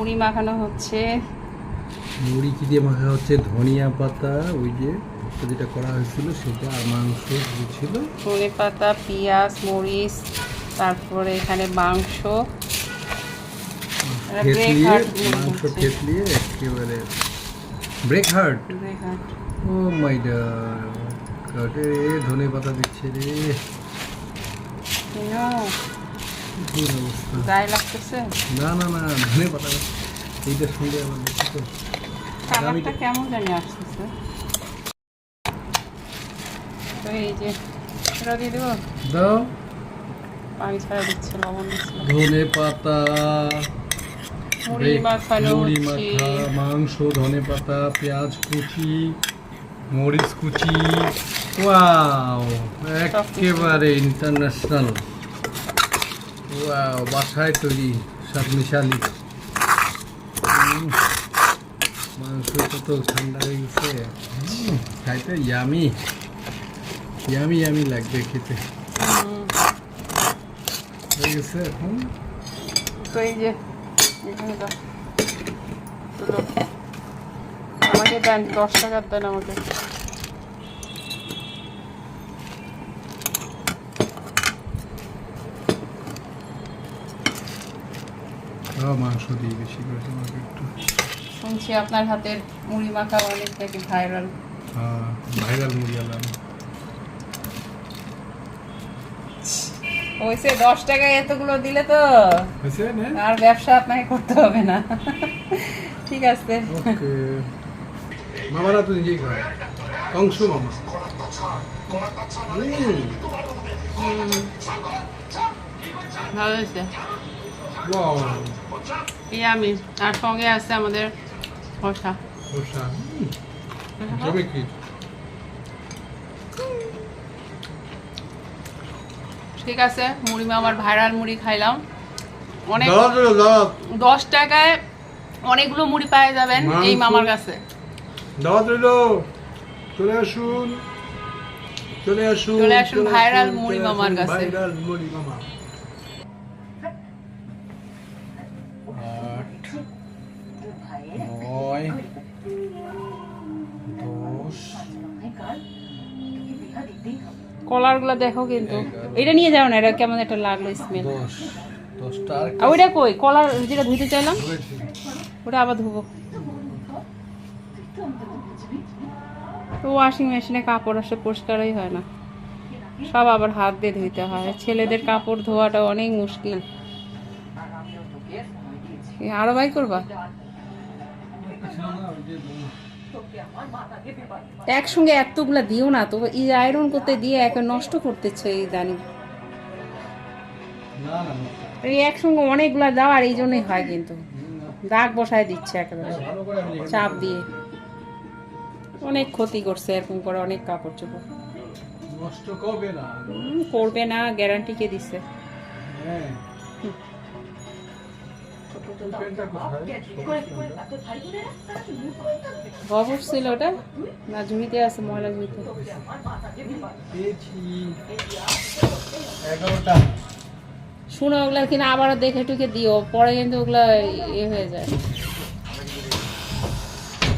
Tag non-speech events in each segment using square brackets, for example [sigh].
মুড়ি মাখানো হচ্ছে। মুড়ি কি দিয়ে মাখা হচ্ছে? ধনিয়া পাতা ওই যে যেটা করা হয়েছিল সেটা আর মাংস ছিল। ধনে পাতা পেঁয়াজ মরিচ তারপরে এখানে মাংস। মাংস। থেতলিয়ে একেবারে break heart. Oh my god ধনে পাতা দিচ্ছে রে। গায়ে লাগতেছে। না না না ধনে পাতা এইটার সঙ্গে আমার দেখি কালারটা কেমন জানি আসতেছে। তো এই যে এটা দিয়ে দেবো? দাও। পানি ছাড়া দিচ্ছে লবণ দিচ্ছে ধনে পাতা। মুড়ি মাখানো মুড়ি মাখা মাংস ধনে পাতা পেঁয়াজ কুচি মরিচ কুচি। ওয়াও একেবারে ইন্টারন্যাশনাল বাসায় তৈরি সব মিশালি। মাংস কত ঠান্ডা হয়ে গেছে। খাইতে ইয়ামি ইয়ামি ইয়ামি লাগবে খেতে। হয়ে গেছে এখন। তো এই যে। আমাকে দেন, দশ টাকার দেন আমাকে। খাওয়া মাংস দিয়ে বেশি করে তোমাকে একটু শুনছি আপনার হাতের মুড়ি মাখা অনেক নাকি ভাইরাল হ্যাঁ ভাইরাল মুড়ি আলাম হয়েছে দশ টাকায় এতগুলো দিলে তো আর ব্যবসা আপনাকে করতে হবে না। ঠিক আছে। মামারা তো নিজেই খায়। অংশ মামা। ভালো হয়েছে। আমি আর সঙ্গে আছে আমাদের রসা, হুম, জমে কি? ঠিক আছে মুড়ি মামার ভাইরাল মুড়ি খাইলাম। অনেক দশ টাকায় অনেকগুলো মুড়ি পাওয়া যাবেন এই মামার কাছে। দাওয়াত রইল চলে আসুন। চলে আসুন চলে আসুন viral মুড়ি মামার কাছে। viral মুড়ি মামা। কলারগুলো দেখো কিন্তু। এটা নিয়ে যাও না এটা কেমন একটা লাগল স্মেল আর ওইটা কই? কলার যেটা ধুইতে চাইলাম? ওটা আবার ধুবো। তো ওয়াশিং মেশিনে কাপড় আসলে পরিষ্কারই হয় না। সব আবার হাত দিয়ে ধুইতে হয়। ছেলেদের কাপড় ধোয়াটা অনেক মুশকিল। আরও বাই করবা? একসঙ্গে এতগুলা দিও না তো এই আয়রন করতে দিয়ে একে নষ্ট করতেছে এই জানি না না না। এই একসঙ্গে অনেকগুলা দাও আর এই জন্যই হয় কিন্তু। দাগ বসায় দিচ্ছে একেবারে চাপ দিয়ে। অনেক ক্ষতি করছে এরকম করে অনেক কাপড় চোপড়। নষ্ট করবে না। করবে না গ্যারান্টি কে দিছে। হ্যাঁ? খবর ছিল ওটা? না ঝুড়িতে আছে ময়লা এগারোটা। শুনো ওগুলা কিনা আবার দেখে টুকে দিও পরে কিন্তু ওগুলা ইয়ে হয়ে যায়।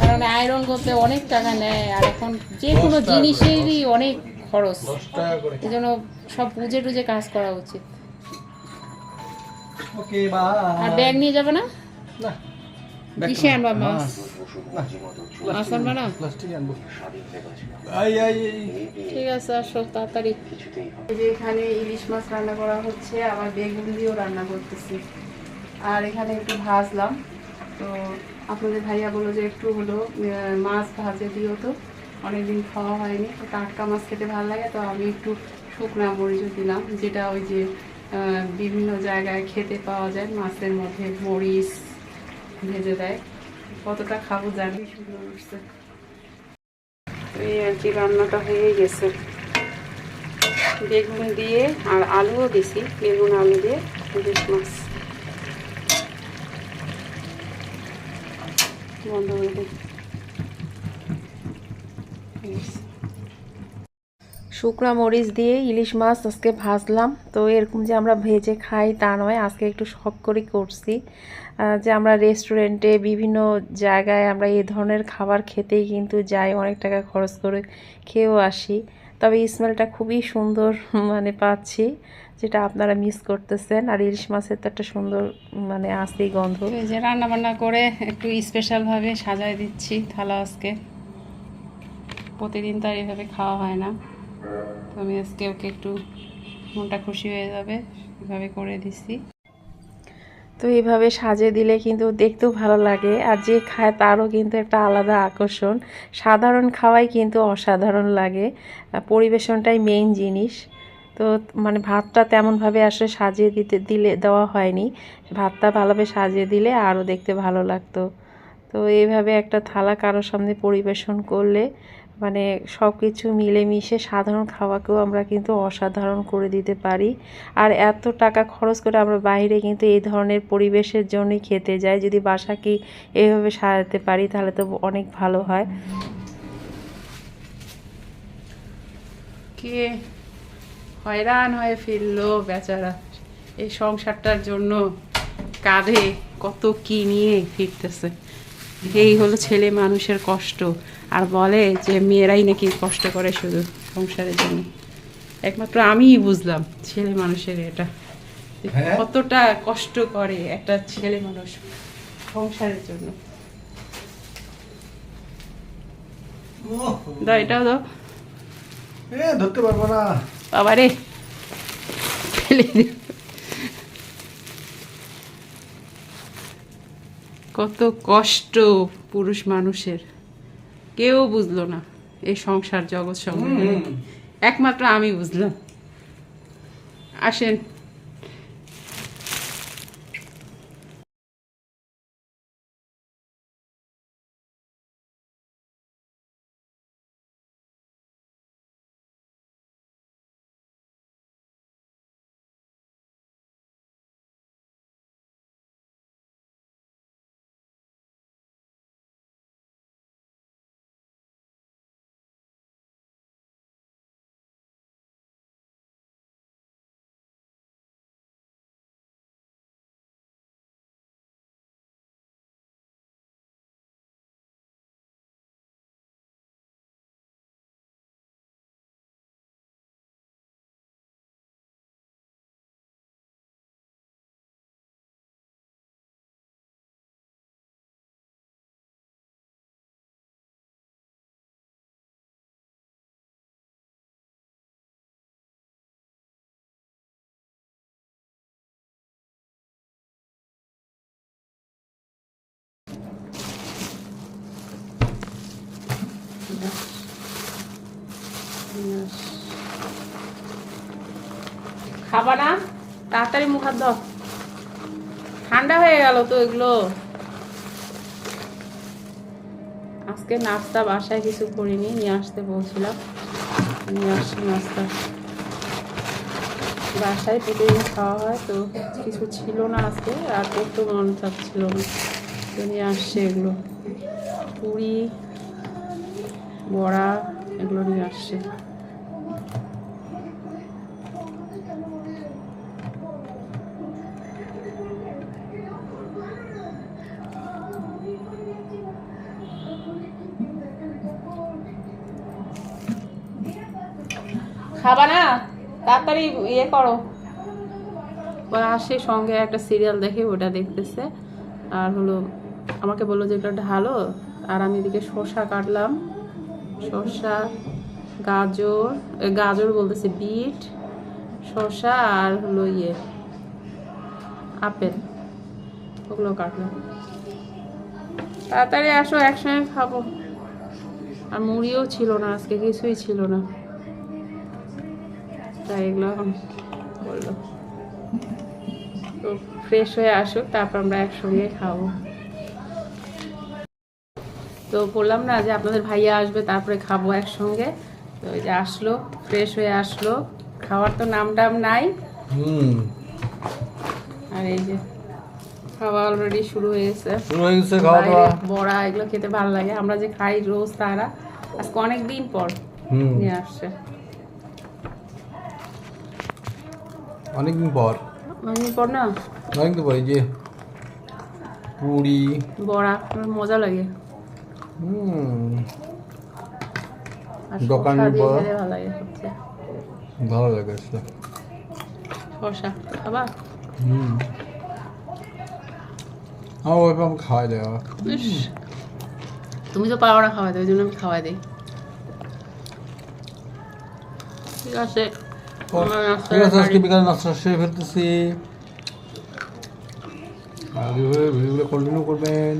কারণ আয়রন করতে অনেক টাকা নেয় আর এখন যে কোনো জিনিসেরই অনেক খরচ। এই জন্য সব বুঝে টুজে কাজ করা উচিত। ওকে বা আর ব্যাগ নিয়ে যাবে না? না কিসে আনবা। মাছ না মাছ আনবা না? প্লাস্টিক আনব। আই আই ঠিক আছে আসো তাড়াতাড়ি। এই যে এখানে ইলিশ মাছ রান্না করা হচ্ছে আবার বেগুন দিয়েও রান্না করতেছি। আর এখানে একটু ভাজলাম। তো আপনাদের ভাইয়া বলল যে একটু হলো মাছ ভাজে দিও তো। অনেকদিন খাওয়া হয়নি তো টাটকা মাছ খেতে ভালো লাগে তো আমি একটু শুকনা মরিচ দিলাম যেটা ওই যে বিভিন্ন জায়গায় খেতে পাওয়া যায়, মাছের মধ্যে মরিচ ভেজে দেয়। কতটা খাব জানি সুন্দর উঠছে এই আর কি রান্নাটা হয়ে গেছে। বেগুন দিয়ে আর আলুও দিছি, বেগুন, আলু দিয়ে ইলিশ মাছ। বন্ধ করে দিই। শুকনা মরিচ দিয়ে ইলিশ মাছ আজকে ভাজলাম। তো এরকম যে আমরা ভেজে খাই তা নয়, আজকে একটু শখ করে করছি। যে আমরা রেস্টুরেন্টে বিভিন্ন জায়গায় আমরা এই ধরনের খাবার খেতেই কিন্তু যাই, অনেক টাকা খরচ করে খেয়েও আসি। তবে স্মেলটা খুবই সুন্দর [laughs] মানে পাচ্ছি, যেটা আপনারা মিস করতেছেন। আর ইলিশ মাছের তো একটা সুন্দর মানে আসেই গন্ধ। যে রান্না বান্না করে একটু স্পেশালভাবে সাজায় দিচ্ছি থালা আজকে। প্রতিদিন তো আর এভাবে খাওয়া হয় না। তো আমি আজকে ওকে একটু মনটা খুশি হয়ে যাবে, এভাবে করে দিছি। তো এইভাবে সাজিয়ে দিলে কিন্তু দেখতেও ভালো লাগে, আর যে খায় তারও কিন্তু একটা আলাদা আকর্ষণ। সাধারণ খাওয়াই কিন্তু অসাধারণ লাগে পরিবেশনটাই মেইন জিনিস। তো মানে ভাতটা তেমনভাবে আসলে সাজিয়ে দিতে, দিলে, দেওয়া হয়নি। ভাতটা ভালোভাবে সাজিয়ে দিলে আরও দেখতে ভালো লাগতো। তো এইভাবে একটা থালা কারোর সামনে পরিবেশন করলে মানে সব কিছু মিলেমিশে সাধারণ খাওয়াকেও আমরা কিন্তু অসাধারণ করে দিতে পারি। আর এত টাকা খরচ করে আমরা বাইরে কিন্তু এই ধরনের পরিবেশের জন্যই খেতে যাই। যদি বাসাকে এইভাবে সাজাতে পারি, তাহলে তো অনেক ভালো হয়। কে হয়রান হয়ে ফিরলো বেচারা। এই সংসারটার জন্য কাঁধে কত কি নিয়ে ফিরতেছে। এই হলো ছেলে মানুষের কষ্ট। আর বলে যে মেয়েরাই নাকি কষ্ট করে শুধু সংসারের জন্য। একমাত্র আমিই বুঝলাম ছেলে মানুষের এটা। হ্যাঁ? কতটা কষ্ট করে একটা ছেলে মানুষ সংসারের জন্য। দাও এটাও দাও। ধরতে পারব না। বাবা রে ফেলে দিল। কত কষ্ট পুরুষ মানুষের। কেউ বুঝলো না এই সংসার জগৎ সম্বন্ধে। একমাত্র আমি বুঝলাম। আসেন। খাবা না? তাড়াতাড়ি মুখ হাত ঠান্ডা হয়ে গেল তো এগুলো। আজকে নাস্তা বাসায় কিছু করিনি, নিয়ে আসতে বলছিলাম। নিয়ে আসছি নাস্তা। বাসায় প্রতিদিন খাওয়া হয় তো, কিছু ছিল না আজকে, আর করতেও মন চাচ্ছিল না। নিয়ে আসছে এগুলো। পুরি, বড়া, এগুলো নিয়ে আসছে। খাবা না? তাড়াতাড়ি ইয়ে করো। ও আসে সঙ্গে একটা সিরিয়াল দেখে, ওটা দেখতেছে। আর হলো আমাকে বলল যে এটা ঢালো আর আমি এদিকে শসা কাটলাম। শসা, গাজর গাজর বলতেছে বিট, শসা আর হলো ইয়ে আপেল। ওগুলো কাটলাম। তাড়াতাড়ি আসো, একসঙ্গে খাব। আর মুড়িও ছিল না, আজকে কিছুই ছিল না। তাই এগুলো এখন তো ফ্রেশ হয়ে আসুক, তারপর আমরা একসঙ্গে খাব। তো বললাম না যে আপনাদের ভাইয়া আসবে তারপরে খাব একসঙ্গে। তো ওই যে আসলো ফ্রেশ হয়ে আসলো। খাওয়ার তো নাম টাম নাই। আর এই যে খাওয়া অলরেডি শুরু হয়েছে হয়ে বড়া এগুলো খেতে ভালো লাগে। আমরা যে খাই রোজ তারা আজকে অনেক দিন পর হুম। নিয়ে আসছে। অনেকদিন পর। অনেকদিন পর না? অনেকদিন পর এই যে পুরি। বড়া মজা লাগে। ভালো লাগে শসা। হুম। আমার খাওয়াই দেওয়া তুমি তো পারো না খাওয়াতে ওই জন্য আমি খাওয়াই দিই। ঠিক আছে। আমার নাস্তা ঠিক আছে আজকে বিকালে নাস্তা সেরে ফেলতেছি। আর ভিডিওগুলো কন্টিনিউ করবেন।